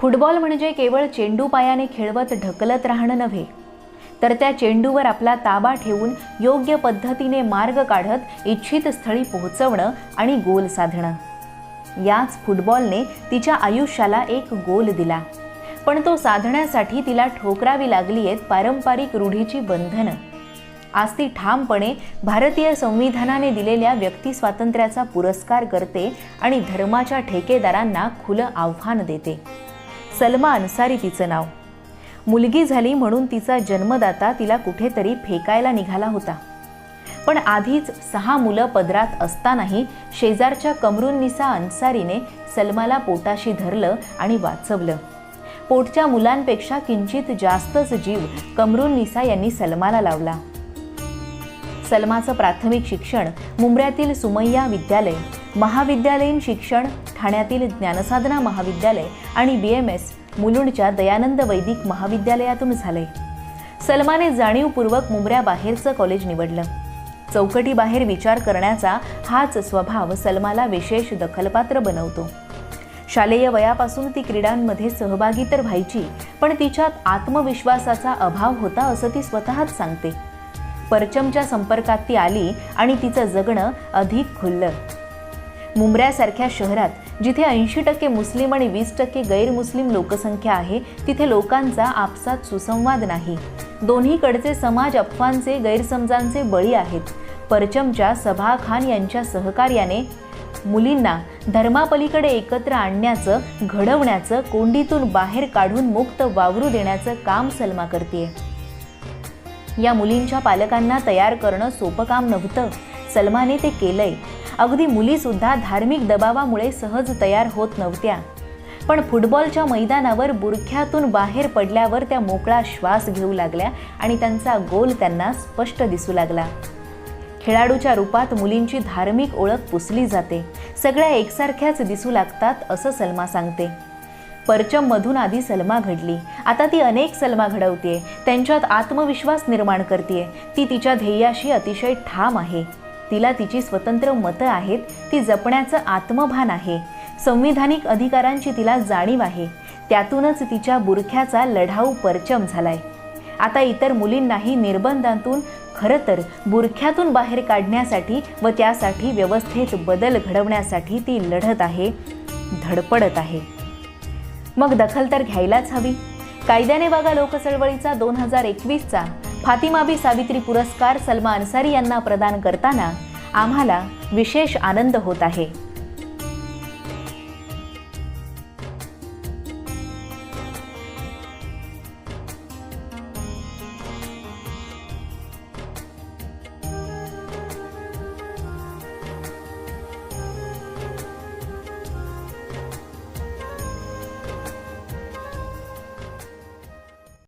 Football म्हणजे केवळ चेंडू पायाने खेळवत ढकलत राहणं नव्हे तर त्या चेंडूवर आपला ताबा ठेवून योग्य पद्धतीने मार्ग काढत इच्छित स्थळी पोहोचवणं आणि गोल साधणं. याच फुटबॉलने तिच्या आयुष्याला एक गोल दिला पण तो साधण्यासाठी तिला ठोकरावी लागली आहेत पारंपरिक रूढीची बंधनं. आज ती ठामपणे भारतीय संविधानाने दिलेल्या व्यक्ती स्वातंत्र्याचा पुरस्कार करते आणि धर्माच्या ठेकेदारांना खुलं आव्हान देते. सलमा अन्सारी तिचं नाव. मुलगी झाली म्हणून तिचा जन्मदाता तिला कुठेतरी फेकायला निघाला होता. पण आधीच सहा मुलं पदरात असतानाही शेजारच्या कमरुन्निसा अन्सारीने सलमाला पोटाशी धरलं आणि वाचवलं. पोटच्या मुलांपेक्षा किंचित जास्तच जीव कमरुन्निसा यांनी सलमाला लावला. सलमाचं प्राथमिक शिक्षण मुंबऱ्यातील सुमय्या विद्यालय महाविद्यालयीन शिक्षण ठाण्यातील ज्ञानसाधना महाविद्यालय आणि बी एम एस मुलुंडच्या दयानंद वैदिक महाविद्यालयातून झाले सलमाने जाणीवपूर्वक मुंबऱ्याबाहेरचं कॉलेज निवडलं. चौकटीबाहेर विचार करण्याचा हाच स्वभाव सलमाला विशेष दखलपात्र बनवतो. शालेय वयापासून ती क्रीडांमध्ये सहभागी तर व्हायची पण तिच्यात आत्मविश्वासाचा अभाव होता असं ती स्वतःच सांगते. परचमच्या संपर्कात ती आली आणि तिचं जगणं अधिक खुललं. मुंबऱ्यासारख्या शहरात जिथे ऐंशी टक्के मुस्लिम आणि वीस टक्के गैरमुस्लिम लोकसंख्या आहे तिथे लोकांचा आपसात सुसंवाद नाही. दोन्हीकडचे समाज अफवांचे गैरसमजांचे बळी आहेत. परचमच्या सभा खान यांच्या सहकार्याने मुलींना धर्मापलीकडे एकत्र आणण्याचं घडवण्याचं कोंडीतून बाहेर काढून मुक्त वावरू देण्याचं काम सलमा करते या मुलींच्या पालकांना तयार करणं सोपं काम नव्हतं. सलमाने ते केलंय. अगदी मुलीसुद्धा धार्मिक दबावामुळे सहज तयार होत नव्हत्या. पण फुटबॉलच्या मैदानावर बुरख्यातून बाहेर पडल्यावर त्या मोकळा श्वास घेऊ लागल्या आणि त्यांचा गोल त्यांना स्पष्ट दिसू लागला. खेळाडूच्या रूपात मुलींची धार्मिक ओळख पुसली जाते. सगळ्या एकसारख्याच दिसू लागतात असं सलमा सांगते. परचममधून आधी सलमा घडली. आता ती अनेक सलमा घडवते त्यांच्यात आत्मविश्वास निर्माण करते ती तिच्या ध्येयाशी अतिशय ठाम आहे. तिला तिची स्वतंत्र मतं आहेत. ती जपण्याचं आत्मभान आहे. संविधानिक अधिकारांची तिला जाणीव आहे. त्यातूनच तिच्या बुरख्याचा लढाऊ परचम झालाय. आता इतर मुलींनाही निर्बंधांतून खरं तर बुरख्यातून बाहेर काढण्यासाठी व त्यासाठी व्यवस्थेत बदल घडवण्यासाठी ती लढत आहे धडपडत आहे. मग दखल तर घ्यायलाच हवी. कायद्याने बघा लोकचळवळीचा दोन हजार एकवीसचा. फातिमाबी सावित्री पुरस्कार सलमा अन्सारी यांना प्रदान करताना आम्हाला विशेष आनंद होत आहे.